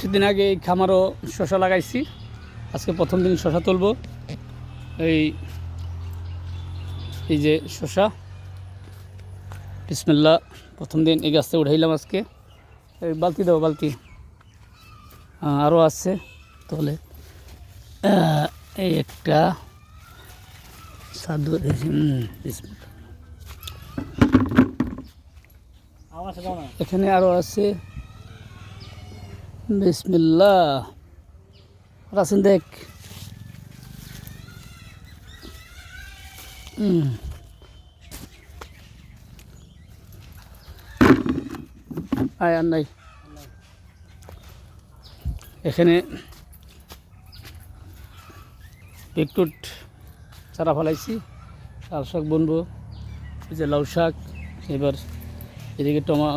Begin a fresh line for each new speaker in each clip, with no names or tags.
কিছুদিন আগে এই খামারও শশা লাগাইছি। আজকে প্রথম দিন শশা তুলবো। এই এই যে শশা। বিসমিল্লা প্রথম দিন এই গাছটা উঠাইলাম আজকে। এই বালতি দাও বালতি। আরও আছে। তাহলে এই একটা সাধু এখানে আরও আছে বিসমিল্লা দেখ। নাই। এখানে একটুট চারা ফলাইছি। লাল শাক বুনবো। যে লাউ শাক, এবার এদিকে টমা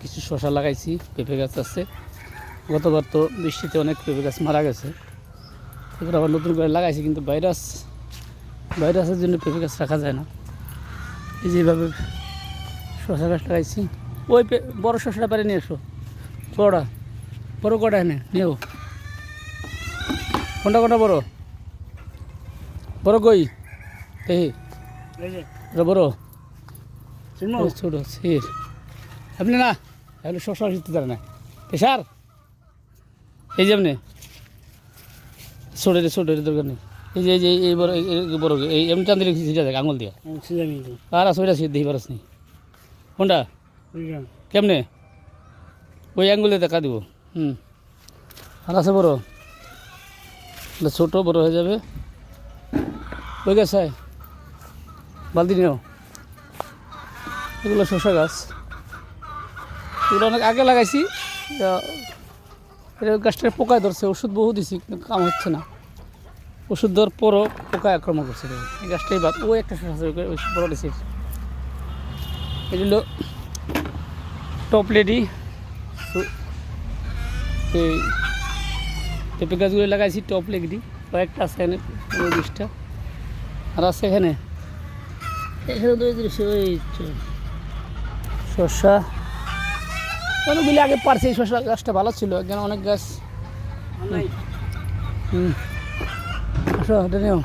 কিছু শশা লাগাইছি, পেঁপে গাছ আছে। গতবার তো বৃষ্টিতে অনেক পেঁপে গাছ মারা গেছে। এবার আবার নতুন করে লাগাইছি কিন্তু ভাইরাস ভাইরাসের জন্য পেঁপে গাছ রাখা যায় না। এই যেভাবে শশা গাছ লাগাইছি। ওই পে- বড় শশাটা পারে নিয়ে এসো। বড়া বড় কটা এনে? নিও কোনটা কোনটা বড়? বড় কই? এই বড়? ছোট সির আপনি না তাহলে শশা শিখতে পারে না। পেশার? এই যে আপনি। ছোটো ছোটো দরকার নেই। এই যে এই যে এই বড় বড় এই এমনি টান দিলে সিটা দেখ আঙুল দিয়া। আর ওইটা সিট দেখি পারস নি। কোনটা? কেমনে? ওই আঙ্গুল দিয়ে দেখা দিব। হুম। আর আছে বড়। এটা ছোটো বড় হয়ে যাবে। ওই গেছে বালতি নিও এগুলো শসা গাছ। এগুলো অনেক আগে লাগাইছি। এটা- গাছটার পোকায় ধরছে, ওষুধ বহু দিছি, কিন্তু কাম হচ্ছে না। ওষুধ দেওয়ার পরও পোকায় আক্রমণ করছে। এই গাছটাই বাদ ওই একটা ওই বড় দিছি। এগুলো টপ লেডি এই পেঁপে গাছগুলো লাগাইছি টপ লেগডি কয়েকটা আছে এখানে, পনেরো বিশটা। আর আছে এখানে এখানে তো ওই শসা অনেকগুলি আগে পারছি এই শসা গাছটা ভালো ছিল। এখানে অনেক গাছ। হুম। আসো এটা নিও।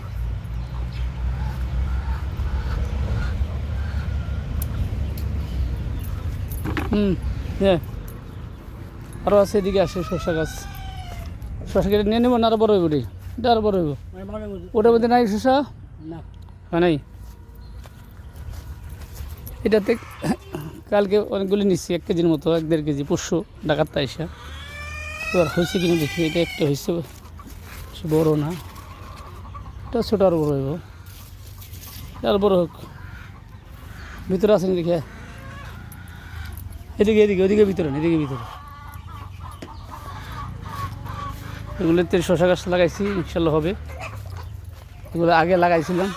হুম হ্যাঁ আরও আছে এদিকে আসে শসা গাছ। শসা কেটে নিয়ে নেব না আরও বড় হইব রে? এটা আরও বড় হইব।
মনে
ওটার মধ্যে নাই শসা?
না।
হয় নাই? এটাতে কালকে অনেকগুলি নিচ্ছি, এক কেজির মতো, এক দেড় কেজি পরশু ডাকাত এসে এবার হয়েছে কিনা দেখি, এটা একটা হয়েছে বড় না। এটা ছোটো আর বড় হইব। আর বড় হোক। ভিতরে আছে না দেখে। এদিকে এদিকে, ওদিকে ভিতরে না, এদিকে ভিতরে। এগুলো এগুলোতে শশা গাছ লাগাইছি, ইনশাল্লাহ হবে। এগুলো আগে লাগাইছিলাম।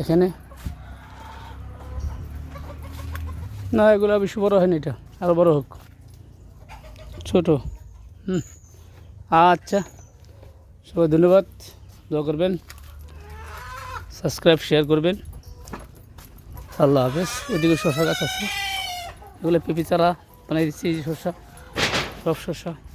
এখানে না, এগুলো বেশি বড় হয়নি এটা আরও বড় হোক। ছোট। হুম। আচ্ছা। সবাই ধন্যবাদ। দোয়া করবেন। সাবস্ক্রাইব, শেয়ার করবেন। আল্লাহ হাফেজ। এদিকে শশা গাছ আছে। এগুলো পেঁপে চারা বানাই দিচ্ছি শসা, সব শসা।